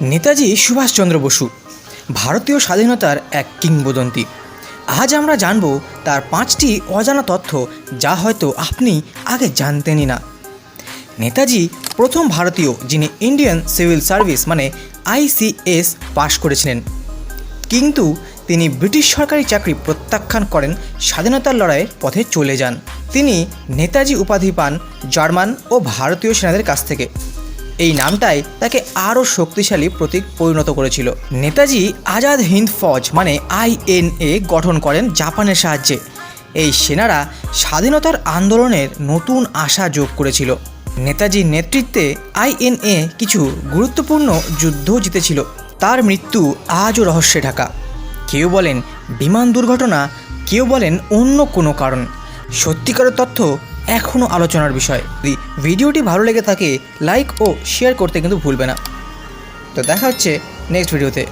নেতাজি সুভাষচন্দ্র বসু, ভারতীয় স্বাধীনতার এক কিংবদন্তি। আজ আমরা জানব তার পাঁচটি অজানা তথ্য যা হয়তো আপনি আগে জানতেনই না। নেতাজি প্রথম ভারতীয় যিনি ইন্ডিয়ান সিভিল সার্ভিস মানে আইসিএস পাশ করেছিলেন। কিন্তু তিনি ব্রিটিশ সরকারি চাকরি প্রত্যাখ্যান করেন, স্বাধীনতার লড়াইয়ের পথে চলে যান। তিনি নেতাজি উপাধি পান জার্মান ও ভারতীয় সেনাদের কাছ থেকে। এই নামটাই তাকে আরও শক্তিশালী প্রতীক পরিণত করেছিল। নেতাজি আজাদ হিন্দ ফৌজ মানে আইএনএ গঠন করেন জাপানের সাহায্যে। এই সেনারা স্বাধীনতার আন্দোলনের নতুন আশা যোগ করেছিল। নেতাজির নেতৃত্বে আইএনএ কিছু গুরুত্বপূর্ণ যুদ্ধ জিতেছিল। তার মৃত্যু আজও রহস্যে ঢাকা। কেউ বলেন বিমান দুর্ঘটনা, কেউ বলেন অন্য কোনো কারণ। সত্যিকারের তথ্য এখনও আলোচনার বিষয়। যদি ভিডিওটি ভালো লেগে থাকে লাইক ও শেয়ার করতে কিন্তু ভুলবে না। তো দেখা হচ্ছে নেক্সট ভিডিওতে